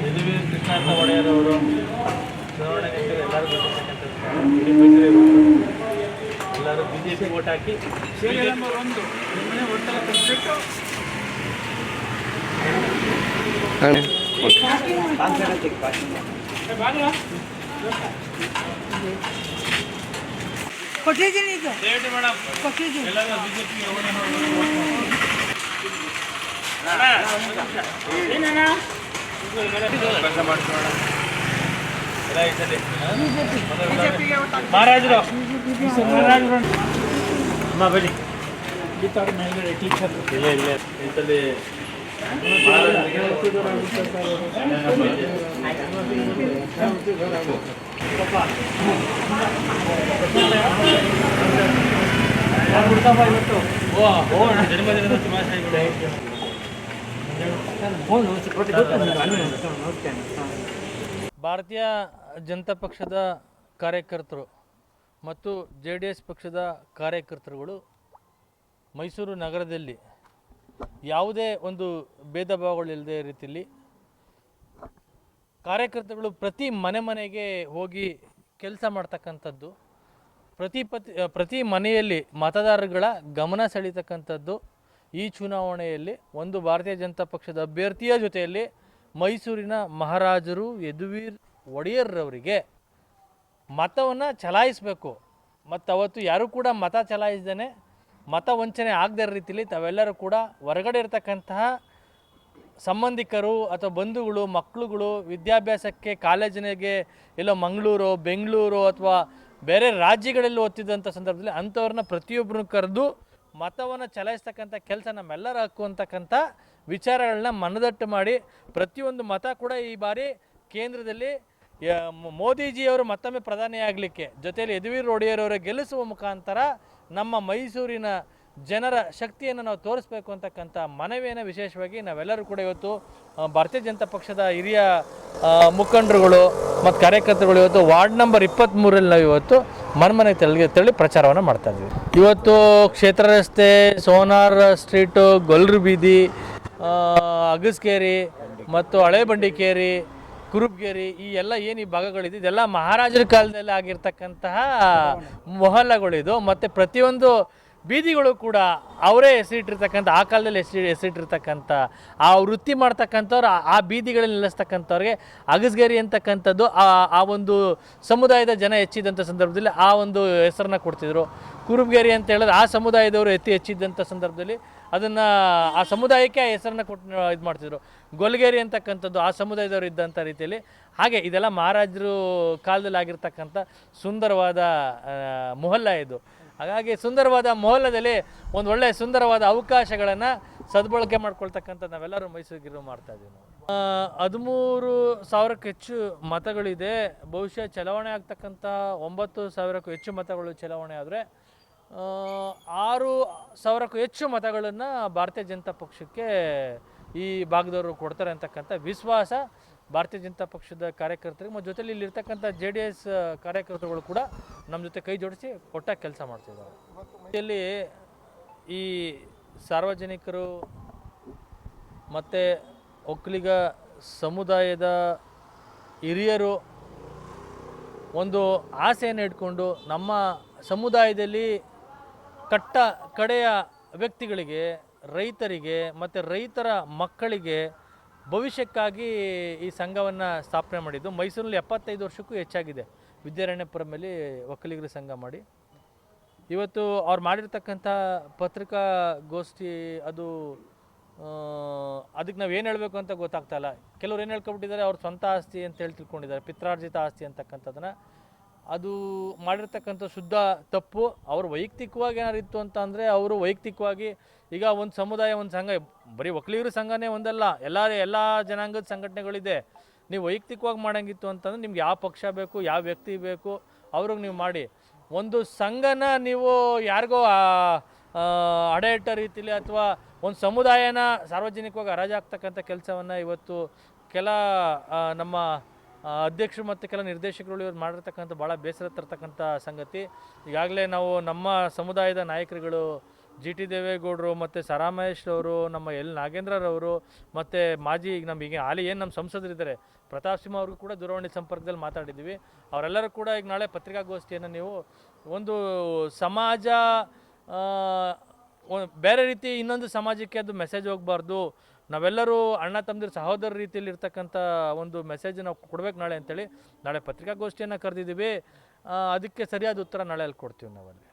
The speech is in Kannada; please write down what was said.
ಯದುವೀರ್ ಕೃಷ್ಣಾರ್ಥ ಒಡೆಯರ್ ಅವರು ಚುನಾವಣೆ ಎಲ್ಲರೂ. ಎಲ್ಲರೂ ಬಿ ಜೆ ಪಿ ಓಟ್ ಹಾಕಿ ಒಂದು. ನಿಮ್ಮನೆ ಒಟ್ಟೆಲ್ಲ ತಂದ್ಬಿಟ್ಟು ಕೊಟ್ಟಿದ್ದೀನಿ ಇದು. ಮೇಡಮ್ ಕೊಟ್ಟಿದ್ದೀನಿ. ಎಲ್ಲರೂ ಬಿ ಜೆ ಪಿಗೆ ಕೆಲಸ ಮಾಡ್ತೀವಿ ಮೇಡಮ್ ಎಲ್ಲ ಈ ಸಲ ಬಿಜೆಪಿಗೆ ಓಟ್ ಹಾಕಿ ಮಹಾರಾಜರು. ಮಹಾರಾಜರು. ಅಮ್ಮ ಬನ್ನಿ. ಗೀತಾವ್ರ ಮೇಲ್ಗಡೆ ಟೀಚರ್ ಇಲ್ಲ. ಇಲ್ಲ ಈ ಸಲ ಓ ಓ ಜನ್ಮದಿನದ ಶುಭಾಶಯಗಳು. ಭಾರತೀಯ ಜನತಾ ಪಕ್ಷದ ಕಾರ್ಯಕರ್ತರು ಮತ್ತು ಜೆ ಡಿ ಎಸ್ ಪಕ್ಷದ ಕಾರ್ಯಕರ್ತರುಗಳು ಮೈಸೂರು ನಗರದಲ್ಲಿ ಯಾವುದೇ ಒಂದು ಭೇದ ಭಾವಗಳಿಲ್ಲದೆ ರೀತಿಯಲ್ಲಿ ಕಾರ್ಯಕರ್ತರುಗಳು ಪ್ರತಿ ಮನೆ ಮನೆಗೆ ಹೋಗಿ ಕೆಲಸ ಮಾಡ್ತಕ್ಕಂಥದ್ದು, ಪ್ರತಿ ಪ್ರತಿ ಮನೆಯಲ್ಲಿ ಮತದಾರರುಗಳ ಗಮನ ಸೆಳೀತಕ್ಕಂಥದ್ದು ಈ ಚುನಾವಣೆಯಲ್ಲಿ ಒಂದು ಭಾರತೀಯ ಜನತಾ ಪಕ್ಷದ ಅಭ್ಯರ್ಥಿಯ ಜೊತೆಯಲ್ಲಿ ಮೈಸೂರಿನ ಮಹಾರಾಜರು, ಯದುವೀರ್ ಒಡೆಯರ್ರವರಿಗೆ ಮತವನ್ನು ಚಲಾಯಿಸಬೇಕು. ಮತ್ತು ಅವತ್ತು ಯಾರೂ ಕೂಡ ಮತ ಚಲಾಯಿಸ್ದೇ ಮತ ವಂಚನೆ ಆಗದ ರೀತಿಯಲ್ಲಿ ತಾವೆಲ್ಲರೂ ಕೂಡ ಹೊರಗಡೆ ಇರತಕ್ಕಂತಹ ಸಂಬಂಧಿಕರು ಅಥವಾ ಬಂಧುಗಳು ಮಕ್ಕಳುಗಳು ವಿದ್ಯಾಭ್ಯಾಸಕ್ಕೆ, ಕಾಲೇಜಿನಿಗೆ ಎಲ್ಲೋ ಮಂಗಳೂರು, ಬೆಂಗಳೂರು ಅಥವಾ ಬೇರೆ ರಾಜ್ಯಗಳಲ್ಲಿ ಓದ್ತಿದ್ದಂಥ ಸಂದರ್ಭದಲ್ಲಿ ಅಂಥವ್ರನ್ನ ಪ್ರತಿಯೊಬ್ಬರನ್ನು ಕರೆದು ಮತವನ್ನು ಚಲಾಯಿಸ್ತಕ್ಕಂಥ ಕೆಲಸ ನಮ್ಮೆಲ್ಲರ ಹಕ್ಕು ಅಂತಕ್ಕಂಥ ವಿಚಾರಗಳನ್ನ ಮನದಟ್ಟು ಮಾಡಿ ಪ್ರತಿಯೊಂದು ಮತ ಕೂಡ ಈ ಬಾರಿ ಕೇಂದ್ರದಲ್ಲಿ ಮೋದಿಜಿಯವರು ಮತ್ತೊಮ್ಮೆ ಪ್ರಧಾನಿಯಾಗಲಿಕ್ಕೆ ಜೊತೆಯಲ್ಲಿ ಯದುವೀರ್ ಒಡೆಯರವರ ಗೆಲ್ಲಿಸುವ ಮುಖಾಂತರ ನಮ್ಮ ಮೈಸೂರಿನ ಜನರ ಶಕ್ತಿಯನ್ನು ನಾವು ತೋರಿಸ್ಬೇಕು ಅಂತಕ್ಕಂಥ ಮನವಿಯನ್ನು ವಿಶೇಷವಾಗಿ ನಾವೆಲ್ಲರೂ ಕೂಡ ಇವತ್ತು ಭಾರತೀಯ ಜನತಾ ಪಕ್ಷದ ಹಿರಿಯ ಮುಖಂಡರುಗಳು ಮತ್ತು ಕಾರ್ಯಕರ್ತರುಗಳು ಇವತ್ತು ವಾರ್ಡ್ ನಂಬರ್ ಇಪ್ಪತ್ತ್ಮೂರಲ್ಲಿ ನಾವು ಇವತ್ತು ಮನ್ಮನೆ ತೆಳಿಗೆ ತೆರಳಿ ಪ್ರಚಾರವನ್ನು ಮಾಡ್ತಾ ಇದ್ವಿ. ಇವತ್ತು ಕ್ಷೇತ್ರ ರಸ್ತೆ, ಸೋನಾರ್ ಸ್ಟ್ರೀಟು, ಗೊಲ್ರು ಬೀದಿ ಅಗಸ್ಕೇರಿ ಮತ್ತು ಹಳೆ ಬಂಡಿಕೇರಿ ಕುರುಬ್ಗೇರಿ ಈ ಎಲ್ಲ ಏನು ಈ ಭಾಗಗಳಿದೆ, ಇದೆಲ್ಲ ಮಹಾರಾಜರ ಕಾಲದಲ್ಲಿ ಆಗಿರ್ತಕ್ಕಂತಹ ಮೊಹಲ್ಲಗಳಿದು ಮತ್ತು ಪ್ರತಿಯೊಂದು ಬೀದಿಗಳು ಕೂಡ ಅವರೇ ಹೆಸರಿಟ್ಟಿರ್ತಕ್ಕಂಥ ಆ ಕಾಲದಲ್ಲಿ ಹೆಸರಿ ಹೆಸರಿಟ್ಟಿರ್ತಕ್ಕಂಥ ಆ ವೃತ್ತಿ ಮಾಡ್ತಕ್ಕಂಥವ್ರು, ಆ- ಬೀದಿಗಳಲ್ಲಿ ನೆಲೆಸ್ತಕ್ಕಂಥವ್ರಿಗೆ ಅಗಸ್ಗೇರಿ ಅಂತಕ್ಕಂಥದ್ದು ಆ ಆ ಒಂದು ಸಮುದಾಯದ ಜನ ಹೆಚ್ಚಿದ್ದಂಥ ಸಂದರ್ಭದಲ್ಲಿ ಆ ಒಂದು ಹೆಸರನ್ನ ಕೊಡ್ತಿದ್ರು. ಕುರುಬ್ಗೇರಿ ಅಂತ ಹೇಳಿದ್ರೆ ಆ ಸಮುದಾಯದವರು ಎತ್ತಿ ಹೆಚ್ಚಿದ್ದಂಥ ಸಂದರ್ಭದಲ್ಲಿ ಅದನ್ನು ಆ ಸಮುದಾಯಕ್ಕೆ ಆ ಹೆಸರನ್ನ ಕೊಟ್ಟು ಇದು ಮಾಡ್ತಿದ್ರು. ಗೊಲ್ಗೇರಿ ಅಂತಕ್ಕಂಥದ್ದು ಆ ಸಮುದಾಯದವರು ಇದ್ದಂಥ ರೀತಿಯಲ್ಲಿ. ಹಾಗೆ ಇದೆಲ್ಲ ಮಹಾರಾಜರು ಕಾಲದಲ್ಲಿ ಆಗಿರ್ತಕ್ಕಂಥ ಸುಂದರವಾದ ಮೊಹಲ್ಲ ಇದು. ಹಾಗಾಗಿ ಸುಂದರವಾದ ಮೌಲ್ಯದಲ್ಲಿ ಒಂದು ಒಳ್ಳೆಯ ಸುಂದರವಾದ ಅವಕಾಶಗಳನ್ನು ಸದ್ಬಳಕೆ ಮಾಡ್ಕೊಳ್ತಕ್ಕಂಥ ನಾವೆಲ್ಲರೂ ಮೈಸೂರಿಗಿರು ಮಾಡ್ತಾ ಇದ್ದೀವಿ ಹದಿಮೂರು ಸಾವಿರಕ್ಕೂ ಹೆಚ್ಚು ಮತಗಳಿದೆ. ಬಹುಶಃ ಚಲಾವಣೆ ಆಗ್ತಕ್ಕಂಥ ಒಂಬತ್ತು ಸಾವಿರಕ್ಕೂ ಹೆಚ್ಚು ಮತಗಳು ಚಲಾವಣೆ ಆದರೆ ಆರು ಸಾವಿರಕ್ಕೂ ಹೆಚ್ಚು ಮತಗಳನ್ನು ಭಾರತೀಯ ಜನತಾ ಪಕ್ಷಕ್ಕೆ ಈ ಭಾಗದವರು ಕೊಡ್ತಾರೆ ಅಂತಕ್ಕಂಥ ವಿಶ್ವಾಸ ಭಾರತೀಯ ಜನತಾ ಪಕ್ಷದ ಕಾರ್ಯಕರ್ತರಿಗೆ, ಮತ್ತು ಜೊತೆಲಿ ಇಲ್ಲಿರ್ತಕ್ಕಂಥ ಜೆ ಡಿ ಎಸ್ ಕಾರ್ಯಕರ್ತರುಗಳು ಕೂಡ ನಮ್ಮ ಜೊತೆ ಕೈ ಜೋಡಿಸಿ ಒಟ್ಟಾಗಿ ಕೆಲಸ ಮಾಡ್ತಿದ್ದಾರೆ. ಇಲ್ಲಿ ಈ ಸಾರ್ವಜನಿಕರು ಮತ್ತು ಒಕ್ಕಲಿಗ ಸಮುದಾಯದ ಹಿರಿಯರು ಒಂದು ಆಸೆಯನ್ನು ಇಟ್ಕೊಂಡು ನಮ್ಮ ಸಮುದಾಯದಲ್ಲಿ ಕಟ್ಟ ಕಡೆಯ ವ್ಯಕ್ತಿಗಳಿಗೆ, ರೈತರಿಗೆ, ಮತ್ತು ರೈತರ ಮಕ್ಕಳಿಗೆ ಭವಿಷ್ಯಕ್ಕಾಗಿ ಈ ಸಂಘವನ್ನು ಸ್ಥಾಪನೆ ಮಾಡಿದ್ದು ಮೈಸೂರಿನಲ್ಲಿ ಎಪ್ಪತ್ತೈದು ವರ್ಷಕ್ಕೂ ಹೆಚ್ಚಾಗಿದೆ. ವಿದ್ಯಾರಣ್ಯಪುರಮಲ್ಲಿ ಒಕ್ಕಲಿಗರ ಸಂಘ ಮಾಡಿ. ಇವತ್ತು ಅವ್ರು ಮಾಡಿರ್ತಕ್ಕಂಥ ಪತ್ರಿಕಾಗೋಷ್ಠಿ ಅದು ಅದಕ್ಕೆ ನಾವು ಏನು ಹೇಳಬೇಕು ಅಂತ ಗೊತ್ತಾಗ್ತಾ ಇಲ್ಲ. ಕೆಲವ್ರು ಏನು ಹೇಳ್ಕೊಬಿಟ್ಟಿದ್ದಾರೆ, ಅವ್ರ ಸ್ವಂತ ಆಸ್ತಿ ಅಂತ ಹೇಳಿ ತಿಳ್ಕೊಂಡಿದ್ದಾರೆ. ಪಿತ್ರಾರ್ಜಿತ ಆಸ್ತಿ ಅಂತಕ್ಕಂಥದ್ದನ್ನ ಅದು ಮಾಡಿರ್ತಕ್ಕಂಥ ಶುದ್ಧ ತಪ್ಪು, ಅವ್ರ ವೈಯಕ್ತಿಕವಾಗಿ ಏನಾರು ಇತ್ತು ಅಂತ ಅಂದರೆ ಅವರು ವೈಯಕ್ತಿಕವಾಗಿ ಈಗ ಒಂದು ಸಮುದಾಯ, ಒಂದು ಸಂಘ, ಬರೀ ಒಕ್ಕಲಿಗರ ಸಂಘನೇ ಒಂದಲ್ಲ, ಎಲ್ಲ ಎಲ್ಲ ಜನಾಂಗದ ಸಂಘಟನೆಗಳಿದೆ. ನೀವು ವೈಯಕ್ತಿಕವಾಗಿ ಮಾಡೋಂಗಿತ್ತು ಅಂತಂದ್ರೆ ನಿಮ್ಗೆ ಯಾವ ಪಕ್ಷ ಬೇಕು, ಯಾವ ವ್ಯಕ್ತಿ ಬೇಕು, ಅವ್ರಿಗೆ ನೀವು ಮಾಡಿ. ಒಂದು ಸಂಘನ ನೀವು ಯಾರಿಗೋ ಅಡೆ ಇಟ್ಟ ರೀತಿಲಿ ಅಥವಾ ಒಂದು ಸಮುದಾಯನ ಸಾರ್ವಜನಿಕವಾಗಿ ಹರಾಜಾಗ್ತಕ್ಕಂಥ ಕೆಲಸವನ್ನು ಇವತ್ತು ಕೆಲ ನಮ್ಮ ಅಧ್ಯಕ್ಷರು ಮತ್ತು ಕೆಲ ನಿರ್ದೇಶಕರುಗಳು ಇವರು ಮಾಡಿರ್ತಕ್ಕಂಥ ಭಾಳ ಬೇಸರ ತರ್ತಕ್ಕಂಥ ಸಂಗತಿ. ಈಗಾಗಲೇ ನಾವು ನಮ್ಮ ಸಮುದಾಯದ ನಾಯಕರುಗಳು ಜಿ ಟಿ ದೇವೇಗೌಡರು ಮತ್ತು ಅವರು ನಮ್ಮ ಎಲ್ ನಾಗೇಂದ್ರರವರು ಮತ್ತು ಮಾಜಿ ಈಗ ನಮಗೆ ಹಾಲಿ ಏನು ನಮ್ಮ ಸಂಸದರಿದ್ದಾರೆ, ಪ್ರತಾಪ್ ಸಿಂಹ ಅವ್ರಿಗೂ ಕೂಡ ದೂರವಾಣಿ ಸಂಪರ್ಕದಲ್ಲಿ ಮಾತಾಡಿದ್ದೀವಿ. ಅವರೆಲ್ಲರೂ ಕೂಡ ಈಗ ನಾಳೆ ಪತ್ರಿಕಾಗೋಷ್ಠಿಯನ್ನು ನೀವು ಒಂದು ಸಮಾಜ ಬೇರೆ ರೀತಿ ಇನ್ನೊಂದು ಸಮಾಜಕ್ಕೆ ಅದು ಮೆಸೇಜ್ ಹೋಗಬಾರ್ದು. ನಾವೆಲ್ಲರೂ ಅಣ್ಣ ತಮ್ಮದಿರು ಸಹೋದರ ರೀತಿಯಲ್ಲಿ ಇರ್ತಕ್ಕಂಥ ಒಂದು ಮೆಸೇಜ್ ನಾವು ಕೊಡ್ಬೇಕು ನಾಳೆ ಅಂತೇಳಿ ನಾಳೆ ಪತ್ರಿಕಾಗೋಷ್ಠಿಯನ್ನು ಕರೆದಿದ್ದೀವಿ. ಅದಕ್ಕೆ ಸರಿಯಾದ ಉತ್ತರ ನಾಳೆ ಅಲ್ಲಿ ಕೊಡ್ತೀವಿ ನಾವಲ್ಲಿ.